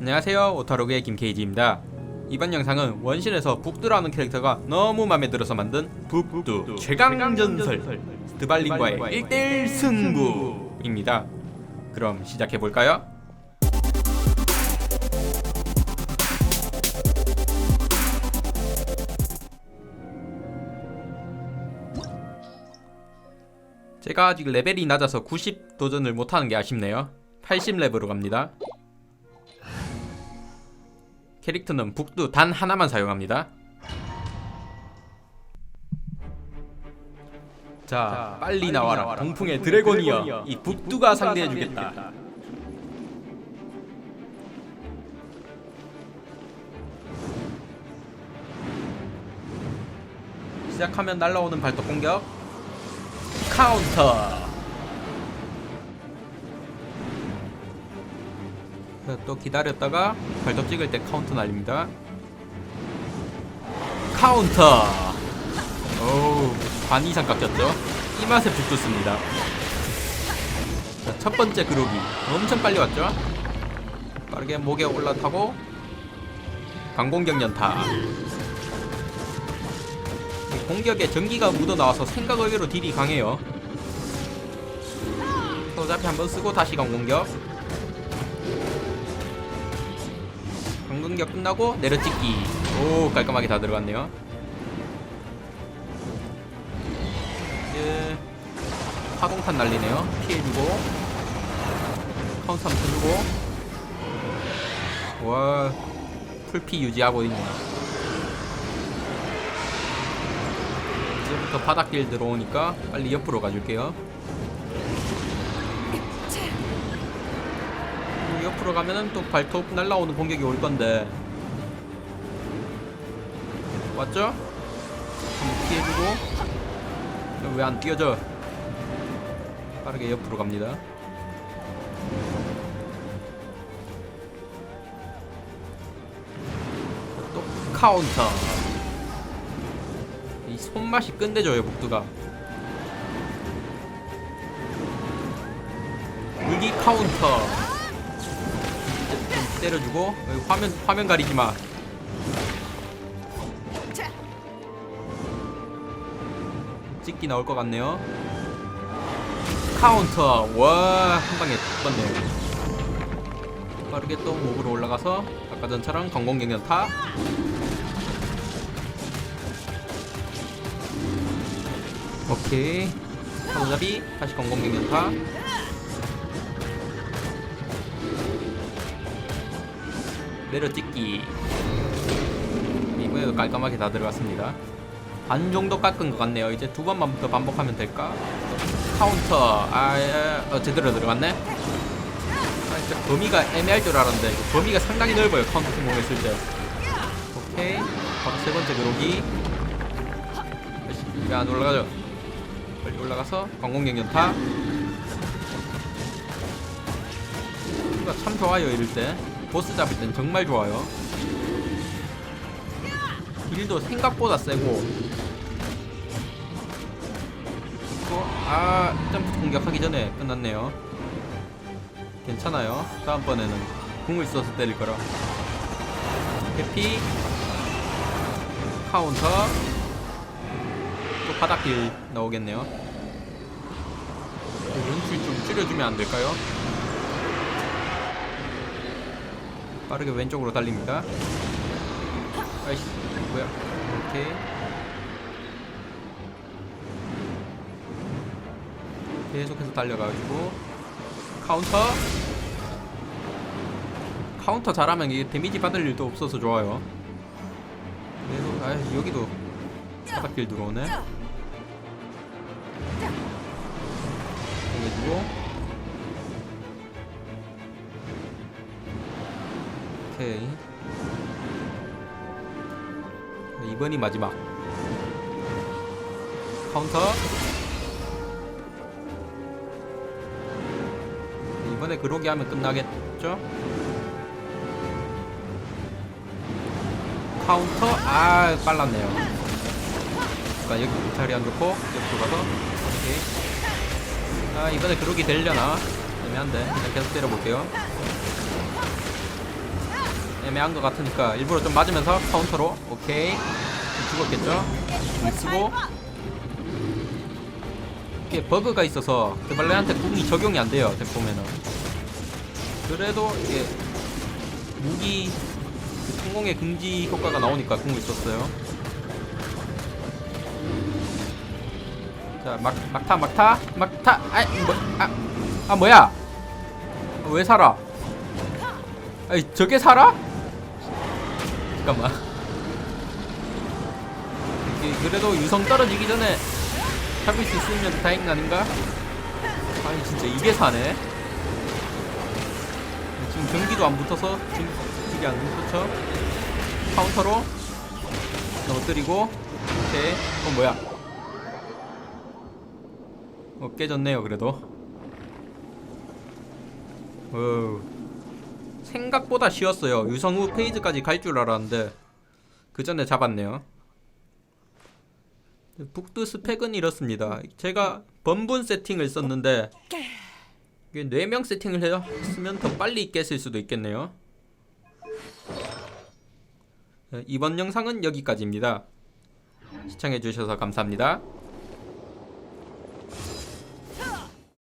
안녕하세요. 오타로그의 김케이지입니다. 이번 영상은 원신에서 북두라는 캐릭터가 너무 마음에 들어서 만든 북두 최강전설 스발린과의 1대1 승부입니다. 그럼 시작해볼까요? 제가 아직 레벨이 낮아서 90 도전을 못하는 게 아쉽네요. 80레벨로 갑니다 캐릭터는 북두 단 하나만 사용합니다. 자, 빨리 나와라. 동풍의 드래곤이여. 이 북두가 상대해주겠다. 시작하면 날라오는 발톱 공격. 카운터. 또 기다렸다가 발톱 찍을 때 카운터 날립니다. 카운터. 오, 반 이상 깎였죠? 이 맛에 붙었습니다. 자, 첫 번째 그룹이 엄청 빨리 왔죠? 빠르게 목에 올라타고 강공격 연타. 이 공격에 전기가 묻어 나와서 생각 외로 딜이 강해요. 어차피 한번 쓰고 다시 강공격. 강공격 끝나고 내려찍기. 오 깔끔하게 다 들어갔네요. 이제 파동탄 날리네요. 피해주고. 카운터 한번 쳐주고. 와 풀피 유지하고 있네 이제부터 바닥길 들어오니까 빨리 옆으로 가줄게요 옆으로 가면은 또 발톱 날라오는 공격이 올 건데? 한번 피해주고 왜 안 뛰어져? 빠르게 옆으로 갑니다. 또 카운터. 이 손맛이 끝내줘요 북두가. 물기 카운터. 좀 때려주고 여기 화면 화면 가리지 마. 찍기 나올 것 같네요. 카운터 와 한 방에 떴네요. 빠르게 또 목으로 올라가서 아까 전처럼 연타. 오케이 사무잡이 다시 연타. 내려찍기 이번에도 깔끔하게 다 들어갔습니다. 반 정도 깎은 것 같네요. 이제 두 번만 더 반복하면 될까? 카운터. 아 예, 어, 제대로 들어갔네? 아 진짜 범위가 애매할 줄 알았는데 범위가 상당히 넓어요 카운터 성공했을 때. 오케이. 바로 세 번째 그로기. 왜안 올라가죠. 빨리 올라가서 광공격 연타. 이거 참 좋아요 이럴 때 보스 잡을 땐 정말 좋아요. 딜도 생각보다 세고. 또, 아, 점프 공격하기 전에 끝났네요. 괜찮아요. 다음번에는 궁을 써서 때릴 거라. 해피. 카운터. 또 바닥길 나오겠네요. 연출 좀 줄여주면 안 될까요? 빠르게 왼쪽으로 달립니다. 아이씨, 뭐야? 오케이. 계속해서 달려가지고 카운터. 카운터 잘하면 이게 데미지 받을 일도 없어서 좋아요. 계속 아 여기도 바닥길 들어오네. 해주고 오케이. 이번이 마지막. 카운터. 이번에 그러기 하면 끝나겠죠? 카운터. 아 빨랐네요. 자 여기 자리 안 좋고 옆으로 가서. 오케이. 아 이번에 그러기 되려나? 애매한데. 그냥 계속 때려볼게요 애매한 것 같으니까 일부러 좀 맞으면서 카운터로. 오케이. 죽었겠죠? 공 쓰고. 이게 버그가 있어서 드발레한테 궁이 적용이 안 돼요 덱 보면은. 그래도 이게 무기 그 성공의 금지 효과가 나오니까 궁을 썼어요. 자 막, 막타 막타 막타. 아이 뭐, 아, 아 뭐야? 왜 살아? 아이 저게 살아? 잠깐만. 그래도 유성 떨어지기 전에 잡을 수 있으면 다행 아닌가? 아니 진짜 이게 사네. 지금 경기도 안 붙어서 지금 이게 안 붙죠? 카운터로 넘어뜨리고 오케이. 어 뭐야? 어 깨졌네요 그래도. 어우 생각보다 쉬웠어요. 유성 후 페이지까지 갈 줄 알았는데 그 전에 잡았네요. 북두 스펙은 이렇습니다. 제가 번분 세팅을 썼는데 이게 4명 세팅을 해요 했으면 더 빨리 깼을 수도 있겠네요. 네, 이번 영상은 여기까지입니다. 시청해주셔서 감사합니다